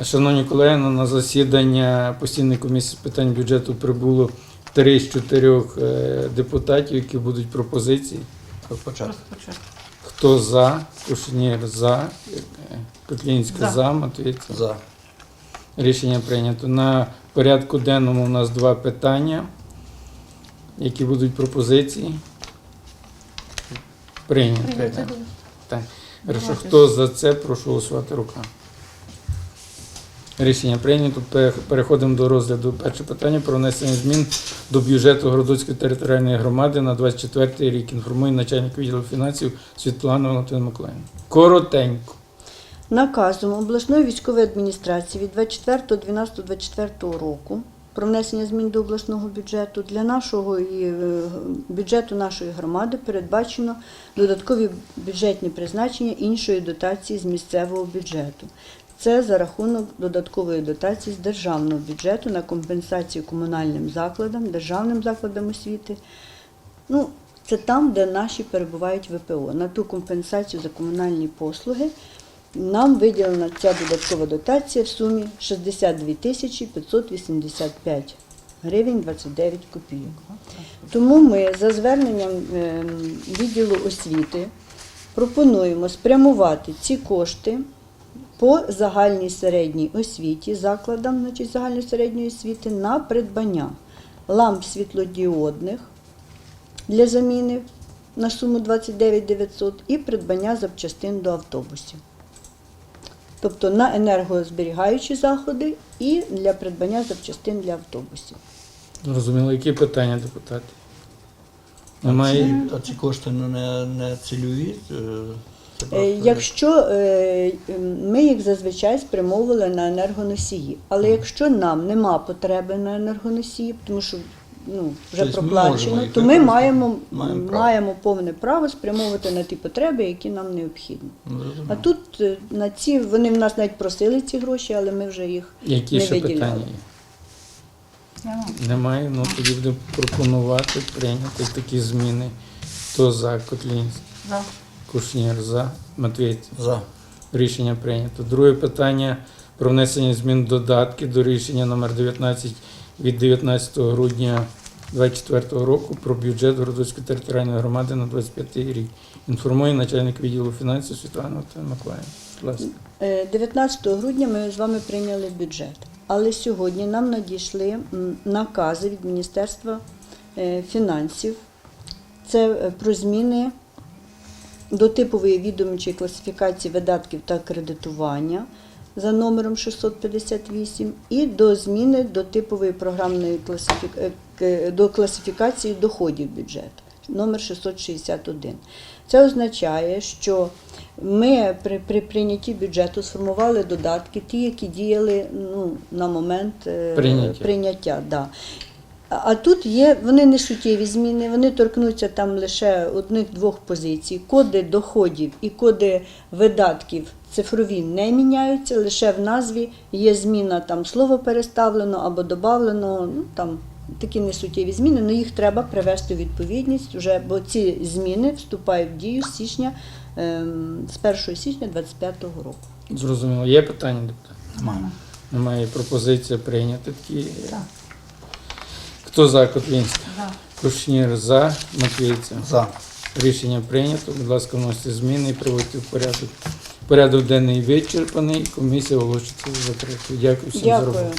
Шановні колеги, на засідання постійної комісії з питань бюджету прибуло три з чотирьох е, депутатів, які будуть пропозиції. Розпочати. Хто за? Кушнір за, Котлінська За. за, Матвійця. За. Рішення прийнято. На порядку денному у нас два питання. Які будуть пропозиції? Прийнято. Прийняти. Так. Хорошо, хто за це, прошу голосувати руками. Рішення прийнято. Переходимо до розгляду. Перше питання про внесення змін до бюджету Городоцької територіальної громади на 24 рік. Інформує начальник відділу фінансів Світлана Валентина Миколаївна. Коротенько. Наказом обласної військової адміністрації від 24.12.24 року про внесення змін до обласного бюджету для нашого і, е, бюджету нашої громади передбачено додаткові бюджетні призначення іншої дотації з місцевого бюджету. Це за рахунок додаткової дотації з державного бюджету на компенсацію комунальним закладам, державним закладам освіти. Ну, це там, де наші перебувають ВПО. На ту компенсацію за комунальні послуги нам виділена ця додаткова дотація в сумі 62 тисячі 585 гривень 29 копійок. Тому ми за зверненням ем, відділу освіти пропонуємо спрямувати ці кошти по загальній середній освіті, закладам значить, загальної середньої освіти на придбання ламп світлодіодних для заміни на суму 29 900 і придбання запчастин до автобусів. Тобто на енергозберігаючі заходи і для придбання запчастин для автобусів. Зрозуміло, які питання депутатів? Немає. А ці кошти ну, не, не цільові? Е, Якщо е, ми їх зазвичай спрямовували на енергоносії, але якщо нам нема потреби на енергоносії, тому що ну, вже Тобто проплачено, їх то ми маємо, Маємо право. маємо повне право спрямовувати на ті потреби, які нам необхідні. Ну. А тут е, на ці вони в нас навіть просили ці гроші, але ми вже їх Які не ще виділяли. питання є? Немає. Ну тоді будемо пропонувати прийняти такі зміни. Хто за Котлінський? За. Кушнір за Матвійця. За. Рішення прийнято. Друге питання про внесення змін додатки до рішення номер 19 від 19 грудня 2024 року про бюджет Городоцької територіальної громади на 25 рік. Інформує начальник відділу фінансів Світлана. Будь ласка. Е, 19 грудня ми з вами прийняли бюджет, але сьогодні нам надійшли накази від Міністерства е, фінансів. Це е, про зміни до типової відомчої класифікації видатків та кредитування за номером 658 і до зміни до типової програмної класифік... е, до класифікації доходів бюджету номер 661. Це означає, що ми при, при прийнятті бюджету сформували додатки, ті, які діяли ну, на момент е, Прийняття. прийняття да. А тут є, вони не суттєві зміни, вони торкнуться там лише одних-двох позицій. Коди доходів і коди видатків цифрові не міняються, лише в назві є зміна там слово переставлено або додавлено, ну там такі несуттєві зміни, але їх треба привести у відповідність вже, бо ці зміни вступають в дію з січня, ем, з 1 січня 2025 року. Зрозуміло. Є питання, депутат? Немає. Немає пропозиція прийняти такі. За. Хто за Котлінська? За. Кушнір за Матвійця. За. Рішення прийнято. Будь ласка, вносите зміни і приводьте в порядок. Порядок денний вичерпаний. Комісія оголошується закритою. Дякую всім за роботу.